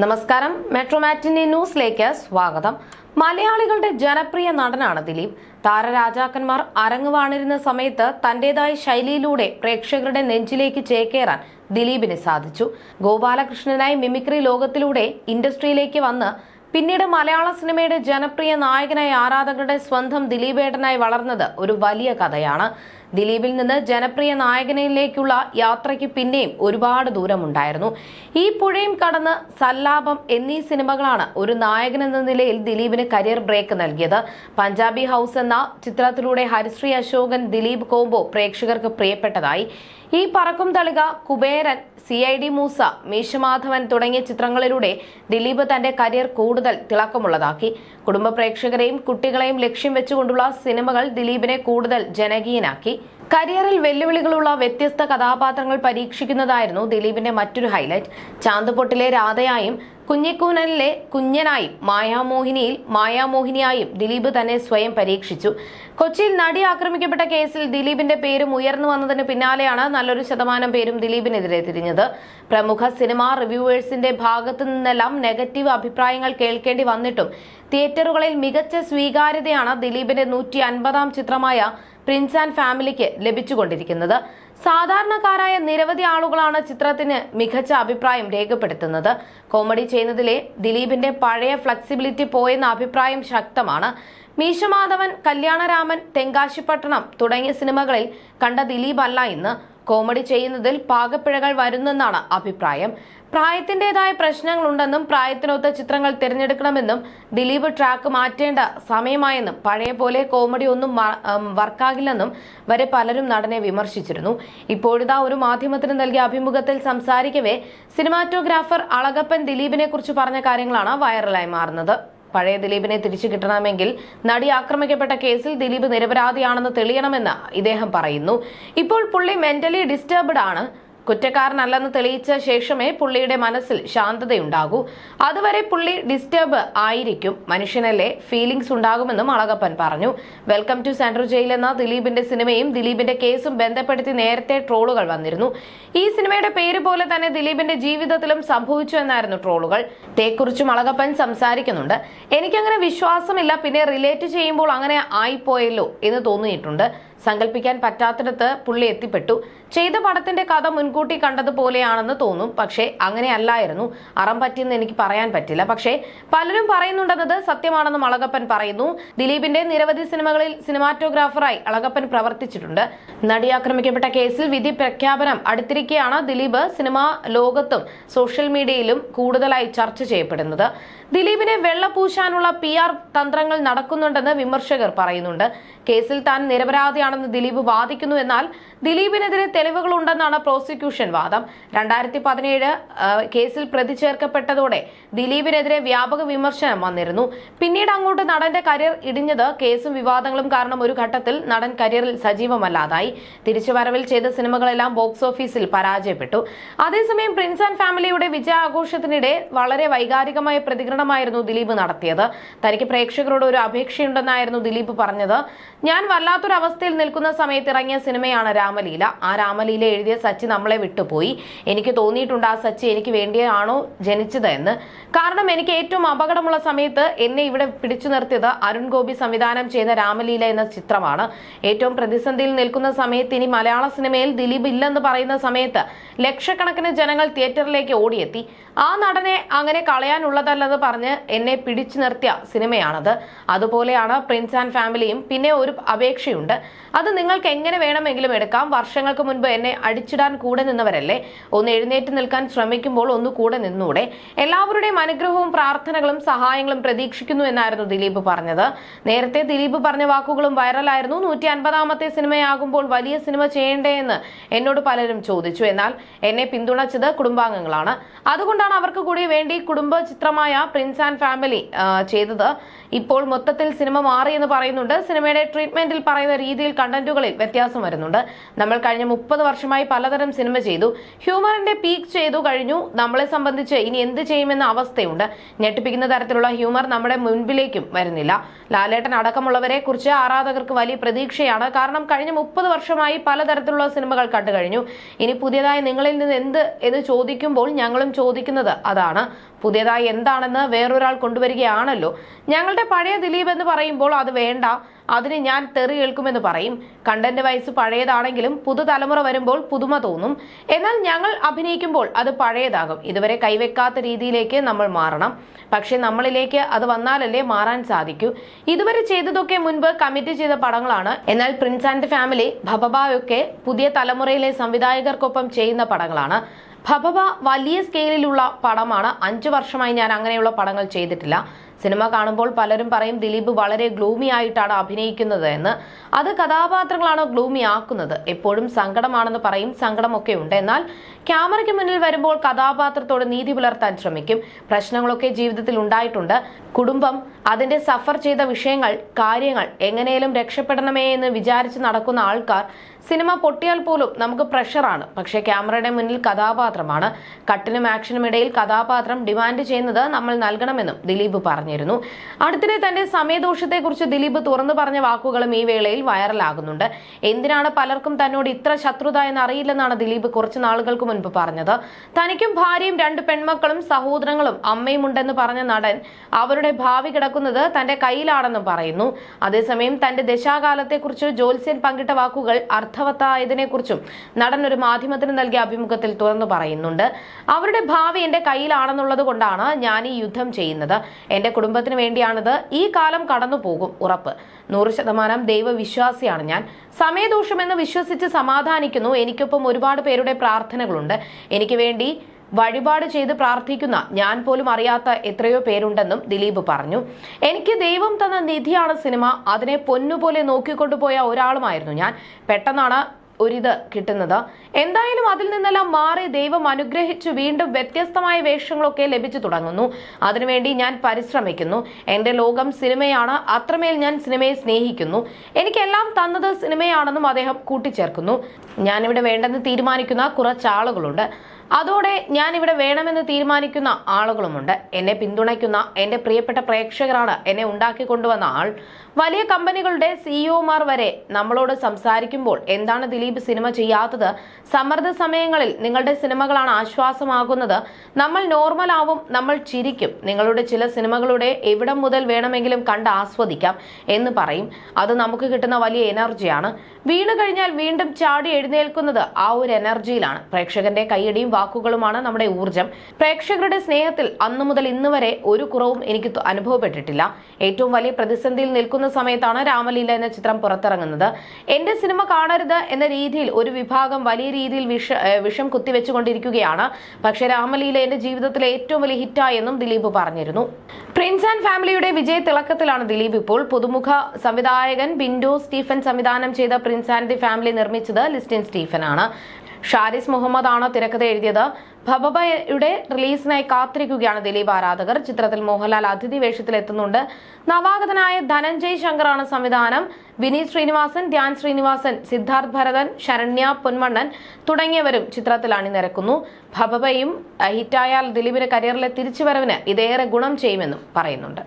നമസ്കാരം. മെട്രോമാറ്റിന്റെ ന്യൂസിലേക്ക് സ്വാഗതം. മലയാളികളുടെ ജനപ്രിയ നടനാണ് ദിലീപ്. താരരാജാക്കന്മാർ അരങ്ങുവാണിരുന്ന സമയത്ത് തന്റേതായ ശൈലിയിലൂടെ പ്രേക്ഷകരുടെ നെഞ്ചിലേക്ക് ചേക്കേറാൻ ദിലീപിന് സാധിച്ചു. ഗോപാലകൃഷ്ണനായി മിമിക്രി ലോകത്തിലൂടെ ഇൻഡസ്ട്രിയിലേക്ക് വന്ന് പിന്നീട് മലയാള സിനിമയുടെ ജനപ്രിയ നായകനായി ആരാധകരുടെ സ്വന്തം ദിലീപേട്ടനായി വളർന്നത് ഒരു വലിയ കഥയാണ്. ദിലീപിൽ നിന്ന് ജനപ്രിയ നായകനിലേക്കുള്ള യാത്രയ്ക്ക് പിന്നെയും ഒരുപാട് ദൂരമുണ്ടായിരുന്നു. ഈ പുഴയും കടന്ന് സല്ലാപം എന്നീ സിനിമകളാണ് ഒരു നായകൻ എന്ന നിലയിൽ ദിലീപിന് കരിയർ ബ്രേക്ക് നൽകിയത്. പഞ്ചാബി ഹൗസ് എന്ന ചിത്രത്തിലൂടെ ഹരിശ്രീ അശോകൻ ദിലീപ് കോംബോ പ്രേക്ഷകർക്ക് പ്രിയപ്പെട്ടതായി. ഈ Parakkum Thalika Kuberan C I D Moosa Meesamadhavan തുടങ്ങിയ ചിത്രങ്ങളിലൂടെ ദിലീപ് തന്റെ കരിയർ കൂടുതൽ തിളക്കമുള്ളതാക്കി. കുടുംബ പ്രേക്ഷകരെയും കുട്ടികളെയും ലക്ഷ്യം വെച്ചുകൊണ്ടുള്ള സിനിമകൾ ദിലീപിനെ കൂടുതൽ ജനകീയനാക്കി. കരിയറിൽ വെല്ലുവിളികളുള്ള വ്യത്യസ്ത കഥാപാത്രങ്ങൾ പരീക്ഷിക്കുന്നതായിരുന്നു ദിലീപിന്റെ മറ്റൊരു ഹൈലൈറ്റ്. ചാന്തുപൊട്ടിലെ രാധയായും കുഞ്ഞിക്കൂനലിലെ കുഞ്ഞനായും മായാമോഹിനിയിൽ മായാമോഹിനിയായും ദിലീപ് തന്നെ സ്വയം പരീക്ഷിച്ചു. കൊച്ചിയിൽ നടി ആക്രമിക്കപ്പെട്ട കേസിൽ ദിലീപിന്റെ പേരും ഉയർന്നു വന്നതിന് പിന്നാലെയാണ് നല്ലൊരു ശതമാനം പേരും ദിലീപിനെതിരെ തിരിഞ്ഞത്. പ്രമുഖ സിനിമാ റിവ്യൂവേഴ്സിന്റെ ഭാഗത്തു നിന്നെല്ലാം നെഗറ്റീവ് അഭിപ്രായങ്ങൾ കേൾക്കേണ്ടി വന്നിട്ടും തിയേറ്ററുകളിൽ മികച്ച സ്വീകാര്യതയാണ് ദിലീപിന്റെ നൂറ്റി അൻപതാം ചിത്രമായ പ്രിൻസ് ആൻഡ് ഫാമിലിക്ക് ലഭിച്ചുകൊണ്ടിരിക്കുന്നത്. സാധാരണക്കാരായ നിരവധി ആളുകളാണ് ചിത്രത്തിന് മികച്ച അഭിപ്രായം രേഖപ്പെടുത്തുന്നത്. കോമഡി ചെയ്യുന്നതിലെ ദിലീപിന്റെ പഴയ ഫ്ലെക്സിബിലിറ്റി പോയെന്ന അഭിപ്രായം ശക്തമാണ്. മീശമാധവൻ കല്യാണരാമൻ തെങ്കാശിപ്പട്ടണം തുടങ്ങിയ സിനിമകളിൽ കണ്ട ദിലീപ് അല്ല ഇന്ന്. കോമഡി ചെയ്യുന്നതിൽ പാകപ്പിഴകൾ വരുന്നെന്നാണ് അഭിപ്രായം. പ്രായത്തിന്റേതായ പ്രശ്നങ്ങളുണ്ടെന്നും പ്രായത്തിനൊത്ത ചിത്രങ്ങൾ തിരഞ്ഞെടുക്കണമെന്നും ദിലീപ് ട്രാക്ക് മാറ്റേണ്ട സമയമായെന്നും പഴയ പോലെ കോമഡി ഒന്നും വർക്കാകില്ലെന്നും വരെ പലരും നടനെ വിമർശിച്ചിരുന്നു. ഇപ്പോഴിതാ ഒരു മാധ്യമത്തിന് നൽകിയ അഭിമുഖത്തിൽ സംസാരിക്കവേ സിനിമാറ്റോഗ്രാഫർ അളകപ്പൻ ദിലീപിനെ കുറിച്ച് പറഞ്ഞ കാര്യങ്ങളാണ് വൈറലായി മാറുന്നത്. പഴയ ദിലീപിനെ തിരിച്ചു കിട്ടണമെങ്കിൽ നടി ആക്രമിക്കപ്പെട്ട കേസിൽ ദിലീപ് നിരപരാധിയാണെന്ന് തെളിയണമെന്ന് ഇദ്ദേഹം പറയുന്നു. ഇപ്പോൾ പുള്ളി മെന്റലി ഡിസ്റ്റർബ്ഡ് ആണ്. കുറ്റക്കാരനല്ലെന്ന് തെളിയിച്ച ശേഷമേ പുള്ളിയുടെ മനസ്സിൽ ശാന്തതയുണ്ടാകൂ. അതുവരെ പുള്ളി ഡിസ്റ്റർബ് ആയിരിക്കും. മനുഷ്യനല്ലേ ഫീലിംഗ്സ് ഉണ്ടാകുമെന്നും അളകപ്പൻ പറഞ്ഞു. വെൽക്കം ടു സെൻട്രൽ ജയിൽ എന്ന ദിലീപിന്റെ സിനിമയും ദിലീപിന്റെ കേസും ബന്ധപ്പെടുത്തി നേരത്തെ ട്രോളുകൾ വന്നിരുന്നു. ഈ സിനിമയുടെ പേര് പോലെ തന്നെ ദിലീപിന്റെ ജീവിതത്തിലും സംഭവിച്ചു എന്നായിരുന്നു ട്രോളുകൾ. തേക്കുറിച്ചും അളകപ്പൻ സംസാരിക്കുന്നുണ്ട്. എനിക്കങ്ങനെ വിശ്വാസമില്ല. പിന്നെ റിലേറ്റ് ചെയ്യുമ്പോൾ അങ്ങനെ ആയിപ്പോയല്ലോ എന്ന് തോന്നിയിട്ടുണ്ട്. സങ്കല്പിക്കാൻ പറ്റാത്തിടത്ത് പുള്ളി എത്തിപ്പെട്ടു. ചെയ്ത പടത്തിന്റെ കഥ മുൻകൂട്ടി കണ്ടതുപോലെയാണെന്ന് തോന്നും. പക്ഷേ അങ്ങനെ അല്ലായിരുന്നു അറം പറ്റിയെന്ന് എനിക്ക് പറയാൻ പറ്റില്ല. പക്ഷേ പലരും പറയുന്നുണ്ടെന്നത് സത്യമാണെന്ന് അളകപ്പൻ പറയുന്നു. ദിലീപിന്റെ നിരവധി സിനിമകളിൽ സിനിമാറ്റോഗ്രാഫറായി അളകപ്പൻ പ്രവർത്തിച്ചിട്ടുണ്ട്. നടി ആക്രമിക്കപ്പെട്ട കേസിൽ വിധി പ്രഖ്യാപനം അടുത്തിരിക്കെയാണ് ദിലീപ് സിനിമാ ലോകത്തും സോഷ്യൽ മീഡിയയിലും കൂടുതലായി ചർച്ച ചെയ്യപ്പെടുന്നത്. ദിലീപിനെ വെള്ളപൂശാനുള്ള പി ആർ തന്ത്രങ്ങൾ നടക്കുന്നുണ്ടെന്ന് വിമർശകർ പറയുന്നുണ്ട്. കേസിൽ താൻ നിരപരാധിയാണെന്ന് ദിലീപ് വാദിക്കുന്നു എന്നാൽ ദിലീപിനെതിരെ തെളിവുകളുണ്ടെന്നാണ് പ്രോസിക്യൂഷൻ വാദം. രണ്ടായിരത്തി പതിനേഴ് കേസിൽ പ്രതി ചേർക്കപ്പെട്ടതോടെ ദിലീപിനെതിരെ വ്യാപക വിമർശനം വന്നിരുന്നു. പിന്നീട് അങ്ങോട്ട് നടന്റെ കരിയർ ഇടിഞ്ഞത് കേസും വിവാദങ്ങളും കാരണം ഒരു ഘട്ടത്തിൽ നടൻ കരിയറിൽ സജീവമല്ലാതായി. തിരിച്ചുവരവിൽ ചെയ്ത സിനിമകളെല്ലാം ബോക്സ് ഓഫീസിൽ പരാജയപ്പെട്ടു. അതേസമയം പ്രിൻസ് ആൻഡ് ഫാമിലിയുടെ വിജയാഘോഷത്തിനിടെ വളരെ വൈകാരികമായ പ്രതികരണമായിരുന്നു ദിലീപ് നടത്തിയത്. തനിക്ക് പ്രേക്ഷകരോട് ഒരു അപേക്ഷയുണ്ടെന്നായിരുന്നു ദിലീപ് പറഞ്ഞത്. ഞാൻ വല്ലാത്തൊരവസ്ഥയിൽ നിൽക്കുന്ന സമയത്ത് ഇറങ്ങിയ സിനിമയാണ് രാമലീല. ആ രാമലീല എഴുതിയ സച്ചി നമ്മളെ വിട്ടുപോയി. എനിക്ക് തോന്നിയിട്ടുണ്ട് ആ സച്ചി എനിക്ക് വേണ്ടിയാണോ ജനിച്ചത് എന്ന് കാരണം എനിക്ക് ഏറ്റവും അപകടമുള്ള സമയത്ത് എന്നെ ഇവിടെ പിടിച്ചു നിർത്തിയത് അരുൺ ഗോപി സംവിധാനം ചെയ്ത രാമലീല എന്ന ചിത്രമാണ്. ഏറ്റവും പ്രതിസന്ധിയിൽ നിൽക്കുന്ന സമയത്ത് ഇനി മലയാള സിനിമയിൽ ദിലീപ് ഇല്ലെന്ന് പറയുന്ന സമയത്ത് ലക്ഷക്കണക്കിന് ജനങ്ങൾ തിയേറ്ററിലേക്ക് ഓടിയെത്തി. ആ നടനെ അങ്ങനെ കളയാനുള്ളതല്ലെന്ന് പറഞ്ഞ് എന്നെ പിടിച്ചു നിർത്തിയ സിനിമയാണത്. അതുപോലെയാണ് പ്രിൻസ് ആൻഡ് ഫാമിലിയും. പിന്നെ ഒരു അപേക്ഷയുണ്ട്. അത് നിങ്ങൾക്ക് എങ്ങനെ വേണമെങ്കിലും എടുക്കാം. വർഷങ്ങൾക്ക് മുൻപ് എന്നെ അടിച്ചിടാൻ കൂടെ നിന്നവരല്ലേ? ഒന്ന് എഴുന്നേറ്റ് നിൽക്കാൻ ശ്രമിക്കുമ്പോൾ ഒന്ന് കൂടെ നിന്നൂടെ. എല്ലാവരുടെയും അനുഗ്രഹവും പ്രാർത്ഥനകളും സഹായങ്ങളും പ്രതീക്ഷിക്കുന്നു എന്നായിരുന്നു ദിലീപ് പറഞ്ഞത്. നേരത്തെ ദിലീപ് പറഞ്ഞ വാക്കുകളും വൈറലായിരുന്നു. നൂറ്റി അൻപതാമത്തെ സിനിമയാകുമ്പോൾ വലിയ സിനിമ ചെയ്യേണ്ടേ എന്ന് എന്നോട് പലരും ചോദിച്ചു. എന്നാൽ എന്നെ പിന്തുണച്ചത് കുടുംബാംഗങ്ങളാണ്. അതുകൊണ്ടാണ് അവർക്ക് കൂടി വേണ്ടി കുടുംബ ചിത്രമായ പ്രിൻസ് ആൻഡ് ഫാമിലി ചെയ്തത്. ഇപ്പോൾ മൊത്തത്തിൽ സിനിമ മാറിയെന്ന് പറയുന്നുണ്ട്. സിനിമയുടെ ട്രീറ്റ്മെന്റിൽ പറയുന്ന രീതിയിൽ കണ്ടന്റുകളിൽ വ്യത്യാസം വരുന്നുണ്ട്. നമ്മൾ കഴിഞ്ഞ മുപ്പത് വർഷമായി പലതരം സിനിമ ചെയ്തു. ഹ്യൂമറിന്റെ പീക്ക് ചെയ്തു കഴിഞ്ഞു. നമ്മളെ സംബന്ധിച്ച് ഇനി എന്ത് ചെയ്യുമെന്ന അവസ്ഥയുണ്ട്. ഞെട്ടിപ്പിക്കുന്ന തരത്തിലുള്ള ഹ്യൂമർ നമ്മുടെ മുൻപിലേക്കും വരുന്നില്ല. ലാലേട്ടൻ അടക്കമുള്ളവരെ കുറിച്ച് ആരാധകർക്ക് വലിയ പ്രതീക്ഷയാണ്. കാരണം കഴിഞ്ഞ മുപ്പത് വർഷമായി പലതരത്തിലുള്ള സിനിമകൾ കണ്ടു കഴിഞ്ഞു. ഇനി പുതിയതായി നിങ്ങളിൽ നിന്ന് എന്ത് എന്ന് ചോദിക്കുമ്പോൾ ഞങ്ങളും ചോദിക്കുന്നത് അതാണ്. പുതിയതായി എന്താണെന്ന് വേറൊരാൾ കൊണ്ടുവരികയാണല്ലോ. ഞങ്ങളുടെ പഴയ ദിലീപ് എന്ന് പറയുമ്പോൾ അത് വേണ്ട അതിന് ഞാൻ തെറി കേൾക്കുമെന്ന് പറയും. കണ്ടന്റ് വൈസ് പഴയതാണെങ്കിലും പുതുതലമുറ വരുമ്പോൾ പുതുമ തോന്നും. എന്നാൽ ഞങ്ങൾ അഭിനയിക്കുമ്പോൾ അത് പഴയതാകും. ഇതുവരെ കൈവെക്കാത്ത രീതിയിലേക്ക് നമ്മൾ മാറണം. പക്ഷെ നമ്മളിലേക്ക് അത് വന്നാലല്ലേ മാറാൻ സാധിക്കൂ. ഇതുവരെ ചെയ്തതൊക്കെ മുൻപ് കമ്മിറ്റ് ചെയ്ത പടങ്ങളാണ്. എന്നാൽ പ്രിൻസ് ആൻഡ് ഫാമിലി ഭബബായൊക്കെ പുതിയ തലമുറയിലെ സംവിധായകർക്കൊപ്പം ചെയ്യുന്ന പടങ്ങളാണ്. ഭബബ വലിയ സ്കെയിലിലുള്ള പടമാണ്. അഞ്ചു വർഷമായി ഞാൻ അങ്ങനെയുള്ള പടങ്ങൾ ചെയ്തിട്ടില്ല. സിനിമ കാണുമ്പോൾ പലരും പറയും ദിലീപ് വളരെ ഗ്ലൂമി ആയിട്ടാണ് അഭിനയിക്കുന്നത് എന്ന്. അത് കഥാപാത്രങ്ങളാണോ ഗ്ലൂമി ആക്കുന്നത്. എപ്പോഴും സങ്കടമാണെന്ന് പറയും സങ്കടമൊക്കെ ഉണ്ട്. എന്നാൽ ക്യാമറയ്ക്ക് മുന്നിൽ വരുമ്പോൾ കഥാപാത്രത്തോട് നീതി പുലർത്താൻ ശ്രമിക്കും. പ്രശ്നങ്ങളൊക്കെ ജീവിതത്തിൽ ഉണ്ടായിട്ടുണ്ട്. കുടുംബം അതിന്റെ സഫർ ചെയ്ത വിഷയങ്ങൾ കാര്യങ്ങൾ എങ്ങനെയും രക്ഷപ്പെടണമേ എന്ന് വിചാരിച്ച് നടക്കുന്ന ആൾക്കാർ സിനിമ പൊട്ടിയാൽ പോലും നമുക്ക് പ്രഷറാണ്. പക്ഷെ ക്യാമറയുടെ മുന്നിൽ കഥാപാത്രമാണ്. കട്ടിനും ആക്ഷനും ഇടയിൽ കഥാപാത്രം ഡിമാൻഡ് ചെയ്യുന്നത് നമ്മൾ നൽകണമെന്നും ദിലീപ് പറഞ്ഞിരുന്നു. അടുത്തിടെ തന്റെ സമയദോഷത്തെക്കുറിച്ച് ദിലീപ് തുറന്നു പറഞ്ഞ വാക്കുകളും ഈ വേളയിൽ വൈറലാകുന്നുണ്ട്. എന്തിനാണ് പലർക്കും തന്നോട് ഇത്ര ശത്രുത എന്ന് അറിയില്ലെന്നാണ് ദിലീപ് കുറച്ച് നാളുകൾക്ക് മുൻപ് പറഞ്ഞത്. തനിക്കും ഭാര്യയും രണ്ട് പെൺമക്കളും സഹോദരങ്ങളും അമ്മയും ഉണ്ടെന്ന് പറഞ്ഞ നടൻ അവരുടെ ഭാവി കിടക്കുന്നത് തന്റെ കയ്യിലാണെന്നും പറയുന്നു. അതേസമയം തന്റെ ദശാകാലത്തെക്കുറിച്ച് ജോത്സ്യൻ പങ്കിട്ട വാക്കുകൾ അർത്ഥവത്തായതിനെക്കുറിച്ചും നടൻ ഒരു മാധ്യമത്തിന് നൽകിയ അഭിമുഖത്തിൽ തുറന്നു പറയുന്നുണ്ട്. അവരുടെ ഭാവി എന്റെ കയ്യിലാണെന്നുള്ളത് കൊണ്ടാണ് ഞാൻ ഈ യുദ്ധം ചെയ്യുന്നത്. എന്റെ കുടുംബത്തിന് വേണ്ടിയാണിത്. ഈ കാലം കടന്നു പോകും ഉറപ്പ്. നൂറ് ശതമാനം ദൈവവിശ്വാസിയാണ് ഞാൻ. സമയദോഷമെന്ന് വിശ്വസിച്ച് സമാധാനിക്കുന്നു. എനിക്കൊപ്പം ഒരുപാട് പേരുടെ പ്രാർത്ഥനകളുണ്ട്. എനിക്ക് വേണ്ടി വഴിപാട് ചെയ്ത് പ്രാർത്ഥിക്കുന്ന ഞാൻ പോലും അറിയാത്ത എത്രയോ പേരുണ്ടെന്നും ദിലീപ് പറഞ്ഞു. എനിക്ക് ദൈവം തന്ന നിധിയാണ് സിനിമ. അതിനെ പൊന്നുപോലെ നോക്കിക്കൊണ്ടുപോയ ഒരാളുമായിരുന്നു ഞാൻ. പെട്ടെന്നാണ് ഒരിത് കിട്ടുന്നത്. എന്തായാലും അതിൽ നിന്നെല്ലാം മാറി ദൈവം അനുഗ്രഹിച്ചു വീണ്ടും വ്യത്യസ്തമായ വേഷങ്ങളൊക്കെ ലഭിച്ചു തുടങ്ങുന്നു. അതിനുവേണ്ടി ഞാൻ പരിശ്രമിക്കുന്നു. എന്റെ ലോകം സിനിമയാണ്. അത്രമേൽ ഞാൻ സിനിമയെ സ്നേഹിക്കുന്നു. എനിക്കെല്ലാം തന്നത് സിനിമയാണെന്നും അദ്ദേഹം കൂട്ടിച്ചേർക്കുന്നു. ഞാനിവിടെ വേണ്ടെന്ന് തീരുമാനിക്കുന്ന കുറച്ച് ആളുകളുണ്ട് അതോടെ ഞാൻ ഇവിടെ വേണമെന്ന് തീരുമാനിക്കുന്ന ആളുകളുമുണ്ട്. എന്നെ പിന്തുണയ്ക്കുന്ന എന്റെ പ്രിയപ്പെട്ട പ്രേക്ഷകരാണ് എന്നെ ഉണ്ടാക്കി കൊണ്ടുവന്ന ആൾ. വലിയ കമ്പനികളുടെ സിഇഒമാർ വരെ നമ്മളോട് സംസാരിക്കുമ്പോൾ എന്താണ് ദിലീപ് സിനിമ ചെയ്യാത്തത്? സമ്മർദ്ദ സമയങ്ങളിൽ നിങ്ങളുടെ സിനിമകളാണ് ആശ്വാസമാകുന്നത്. നമ്മൾ നോർമൽ ആവും നമ്മൾ ചിരിക്കും. നിങ്ങളുടെ ചില സിനിമകളുടെ എവിടം മുതൽ വേണമെങ്കിലും കണ്ട് ആസ്വദിക്കാം എന്ന് പറയും. അത് നമുക്ക് കിട്ടുന്ന വലിയ എനർജിയാണ്. വീണു കഴിഞ്ഞാൽ വീണ്ടും ചാടി എഴുന്നേൽക്കുന്നത് ആ ഒരു എനർജിയിലാണ്. പ്രേക്ഷകന്റെ കൈയടിയും വാക്കുകളുമാണ് നമ്മുടെ ഊർജം പ്രേക്ഷകരുടെ സ്നേഹത്തിൽ അന്നു മുതൽ ഇന്ന് വരെ ഒരു കുറവും എനിക്ക് അനുഭവപ്പെട്ടിട്ടില്ല. ഏറ്റവും വലിയ പ്രതിസന്ധിയിൽ നിൽക്കുന്ന സമയത്താണ് രാമലീല എന്ന ചിത്രം പുറത്തിറങ്ങുന്നത്. എന്റെ സിനിമ കാണരുത് എന്ന രീതിയിൽ ഒരു വിഭാഗം വലിയ രീതിയിൽ വിഷ വിഷം കുത്തിവെച്ചുകൊണ്ടിരിക്കുകയാണ്. പക്ഷേ രാമലീല എന്റെ ജീവിതത്തിലെ ഏറ്റവും വലിയ ഹിറ്റായെന്നും ദിലീപ് പറഞ്ഞിരുന്നു. പ്രിൻസ് ആൻഡ് ഫാമിലിയുടെ വിജയ തിളക്കത്തിലാണ് ദിലീപ് ഇപ്പോൾ. പുതുമുഖ സംവിധായകൻ ബിൻഡോ സ്റ്റീഫൻ സംവിധാനം ചെയ്ത പ്രിൻസ് ആൻഡ് ദി ഫാമിലി നിർമ്മിച്ചത് ലിസ്റ്റിൻ സ്റ്റീഫൻ ആണ് ഷാരിസ് മുഹമ്മദ് ആണ് തിരക്കഥ എഴുതിയത്. ഭബബയുടെ റിലീസിനായി കാത്തിരിക്കുകയാണ് ദിലീപ് ആരാധകർ. ചിത്രത്തിൽ മോഹൻലാൽ അതിഥി വേഷത്തിൽ എത്തുന്നുണ്ട് നവാഗതനായ ധനഞ്ജയ് ശങ്കറാണ് സംവിധാനം. വിനീത് ശ്രീനിവാസൻ ധ്യാൻ ശ്രീനിവാസൻ സിദ്ധാർത്ഥ് ഭരതൻ ശരണ്യ പൊന്മണ്ണൻ തുടങ്ങിയവരും ചിത്രത്തിൽ അണിനിരക്കുന്നു. ഭബബയും ഹിറ്റായാൽ ദിലീപിന്റെ കരിയറിലെ തിരിച്ചുവരവിന് ഇതേറെ ഗുണം ചെയ്യുമെന്നും പറയുന്നുണ്ട്.